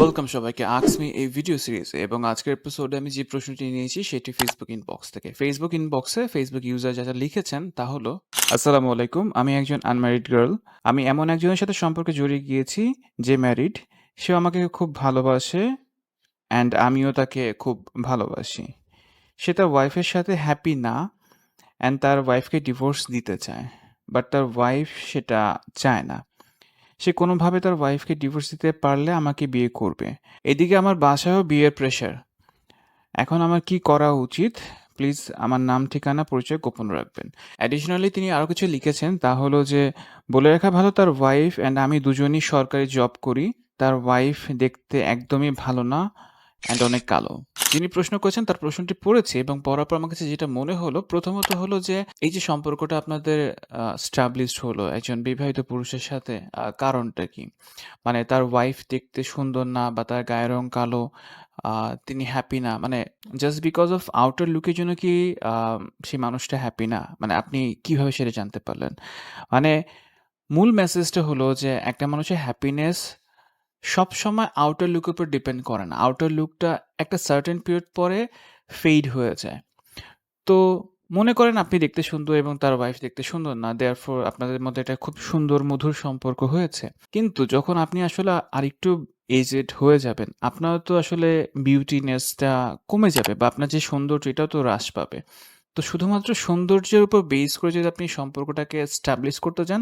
Welcome সবাইকে আক্সমি এই video সিরিজে এবং আজকের এপিসোডে আমি যে প্রশ্নটি নিয়েছি, সেটি ফেসবুক ইনবক্স থেকে। ফেসবুক ইনবক্সে ফেসবুক ইউজার যারা লিখেছেন, তা হলো, আসসালামু আলাইকুম, আমি একজন আনম্যারিড গার্ল আমি এমন একজনের সাথে সম্পর্কে জড়িয়ে গিয়েছি যে ম্যারিড সে আমাকে খুব ভালোবাসে অ্যান্ড আমিও তাকে খুব ভালোবাসি। সে তার ওয়াইফের সাথে হ্যাপি না অ্যান্ড তার ওয়াইফকে ডিভোর্স দিতে চায়। বাট তার ওয়াইফ সেটা চায় না। সে কোনোভাবে তার ওয়াইফকে ডিভোর্স দিতে পারলে আমাকে বিয়ে করবে। এদিকে আমার বাসায়ও বিয়ের প্রেশার এখন আমার কি করা উচিত? প্লিজ আমার নাম, ঠিকানা, পরিচয় গোপন রাখবেন। অ্যাডিশনালি তিনি আরও কিছু লিখেছেন, তা হলো যে, বলে রাখা ভালো তার ওয়াইফ অ্যান্ড আমি দুজনই সরকারি জব করি। তার ওয়াইফ দেখতে একদমই ভালো না। অ্যান্ড অনেক কালো। যিনি প্রশ্ন করেছেন, তার প্রশ্নটি পড়েছে এবং পড়ার পর আমার কাছে যেটা মনে হলো, প্রথমত হলো যে এই যে সম্পর্কটা আপনাদের স্টাবলিশড হলো একজন বিবাহিত পুরুষের সাথে কারণটা কি? মানে তার ওয়াইফ দেখতে সুন্দর না বা তার গায়ের রং কালো তিনি হ্যাপি না। মানে জাস্ট বিকজ অফ আউটার লুকের জন্য কি সেই মানুষটা হ্যাপি না? মানে আপনি কীভাবে সেটা জানতে পারলেন? মানে মূল মেসেজটা হলো যে একটা মানুষের হ্যাপিনেস সবসময় আউটার লুকের উপর ডিপেন্ড করে না। আউটার লুকটা একটা সার্টেন পিরিয়ড পরে ফেড হয়ে যায়। তো মনে করেন আপনি দেখতে সুন্দর এবং তার ওয়াইফ দেখতে সুন্দর না দেয়ার ফর আপনাদের মধ্যে একটা খুব সুন্দর মধুর সম্পর্ক হয়েছে। কিন্তু যখন আপনি আসলে আরেকটু এজেড হয়ে যাবেন, আপনার তো আসলে বিউটিনেসটা কমে যাবে বা আপনার যে সৌন্দর্য, এটাও তো হ্রাস পাবে। তো শুধুমাত্র সৌন্দর্যের উপর বেস করে যদি আপনি সম্পর্কটাকে স্টাবলিশ করতে চান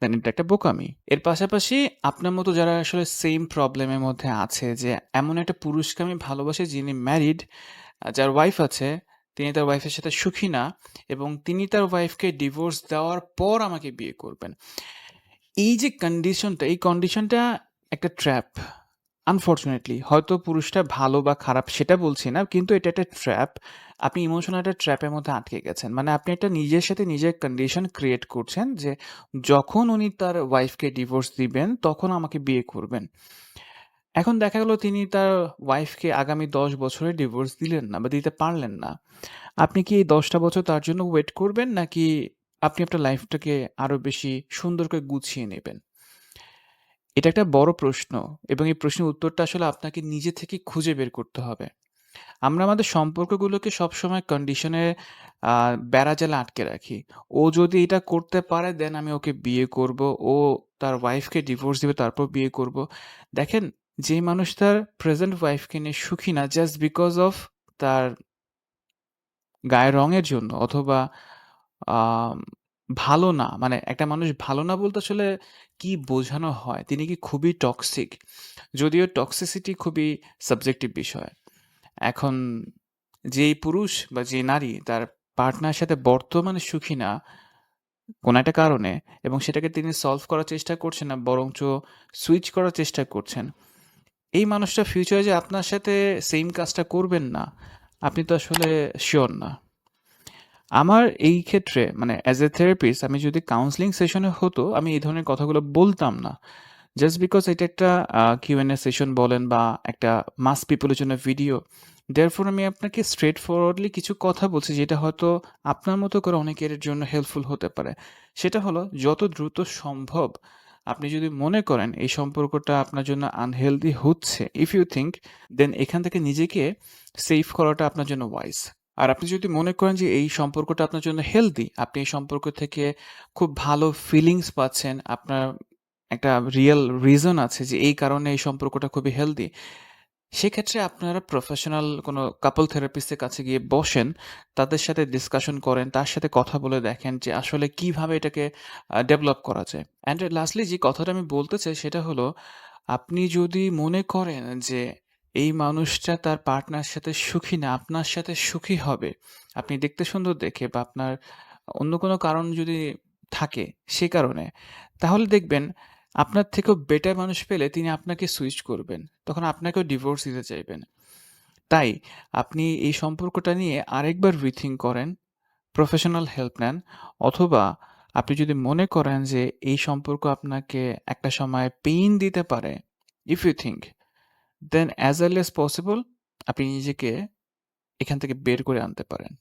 দেন এটা একটা বোকামি। এর পাশাপাশি আপনার মতো যারা আসলে সেম প্রবলেমের মধ্যে আছে, যে এমন একটা পুরুষকে আমি ভালোবাসি যিনি ম্যারিড যার ওয়াইফ আছে, তিনি তার ওয়াইফের সাথে সুখী না, এবং তিনি তার ওয়াইফকে ডিভোর্স দেওয়ার পর আমাকে বিয়ে করবেন। এই যে কন্ডিশনটা এই কন্ডিশনটা একটা ট্র্যাপ আনফর্চুনেটলি হয়তো পুরুষটা ভালো বা খারাপ সেটা বলছি না, কিন্তু এটা একটা ট্র্যাপ আপনি ইমোশনাল একটা ট্র্যাপের মধ্যে আটকে গেছেন। মানে আপনি একটা নিজের সাথে নিজের কন্ডিশন ক্রিয়েট করছেন যে যখন উনি তার ওয়াইফকে ডিভোর্স দিবেন, তখন আমাকে বিয়ে করবেন। এখন দেখা গেল তিনি তার ওয়াইফকে আগামী দশ বছরে ডিভোর্স দিলেন না বা দিতে পারলেন না। আপনি কি এই দশটা বছর তার জন্য ওয়েট করবেন, নাকি আপনি আপনার লাইফটাকে আরও বেশি সুন্দর করে গুছিয়ে নেবেন? এটা একটা বড় প্রশ্ন এবং এই প্রশ্নের উত্তরটা আসলে আপনাকে নিজে থেকে খুঁজে বের করতে হবে। আমরা আমাদের সম্পর্কগুলোকে সবসময় কন্ডিশনে বেড়াজালে আটকে রাখি। ও যদি এটা করতে পারে দেন আমি ওকে বিয়ে করব, ও তার ওয়াইফকে ডিভোর্স দিবে, তারপর বিয়ে করব। দেখেন, যে মানুষ তার প্রেজেন্ট ওয়াইফকে নিয়ে সুখী না জাস্ট বিকজ অফ তার গায়ের রঙের জন্য অথবা ভালো না মানে একটা মানুষ ভালো না বলতে আসলে কি বোঝানো হয়? তিনি কি খুবই টক্সিক যদিও টক্সিসিটি খুবই সাবজেক্টিভ বিষয়। এখন যেই পুরুষ বা যে নারী তার পার্টনার সাথে বর্তমানে সুখী না, কোনো একটা কারণে, এবং সেটাকে তিনি সলভ করার চেষ্টা করছেন না, বরঞ্চ সুইচ করার চেষ্টা করছেন, এই মানুষটা ফিউচারে যে আপনার সাথে সেম কাজটা করবেন না, আপনি তো আসলে শিওর না। আমার এই ক্ষেত্রে মানে অ্যাজ এ থেরাপিস্ট আমি যদি কাউন্সিলিং সেশনে হতো, আমি এই ধরনের কথাগুলো বলতাম না। জাস্ট বিকজ এটা একটা কিউএনএ সেশন বলেন বা একটা মাস পিপলের জন্য ভিডিও ফোর আমি আপনাকে স্ট্রেট ফরওয়ার্ডলি কিছু কথা বলছি যেটা হয়তো আপনার মতো করে অনেকের জন্য হেল্পফুল হতে পারে। সেটা হলো, যত দ্রুত সম্ভব আপনি যদি মনে করেন এই সম্পর্কটা আপনার জন্য আনহেলদি হচ্ছে ইফ ইউ থিঙ্ক দেন এখান থেকে নিজেকে সেভ করাটা আপনার জন্য ওয়াইজ আর আপনি যদি মনে করেন যে এই সম্পর্কটা আপনার জন্য হেলদি আপনি এই সম্পর্ক থেকে খুব ভালো ফিলিংস পাচ্ছেন, আপনার একটা রিয়েল রিজন আছে যে এই কারণে এই সম্পর্কটা খুবই হেলদি সেক্ষেত্রে আপনারা প্রফেশনাল কোনো কাপল থেরাপিস্টের কাছে গিয়ে বসেন, তাদের সাথে ডিসকাশন করেন, তার সাথে কথা বলে দেখেন যে আসলে কীভাবে এটাকে ডেভেলপ করা যায়। অ্যান্ড লাস্টলি যে কথাটা আমি বলতে চাই সেটা হলো, আপনি যদি মনে করেন যে এই মানুষটা তার পার্টনার সাথে সুখী না, আপনার সাথে সুখী হবে। আপনি দেখতে সুন্দর দেখে বা আপনার অন্য কোনো কারণ যদি থাকে সে কারণে, তাহলে দেখবেন আপনার থেকেও বেটার মানুষ পেলে তিনি আপনাকে সুইচ করবেন, তখন আপনাকেও ডিভোর্স দিতে চাইবেন। তাই আপনি এই সম্পর্কটা নিয়ে আরেকবার রিথিং করেন প্রফেশনাল হেল্প নেন, অথবা আপনি যদি মনে করেন যে এই সম্পর্ক আপনাকে একটা সময় পেইন দিতে পারে if you think then as early as possible আপনি নিজেকে এখান থেকে বের করে আনতে পারেন।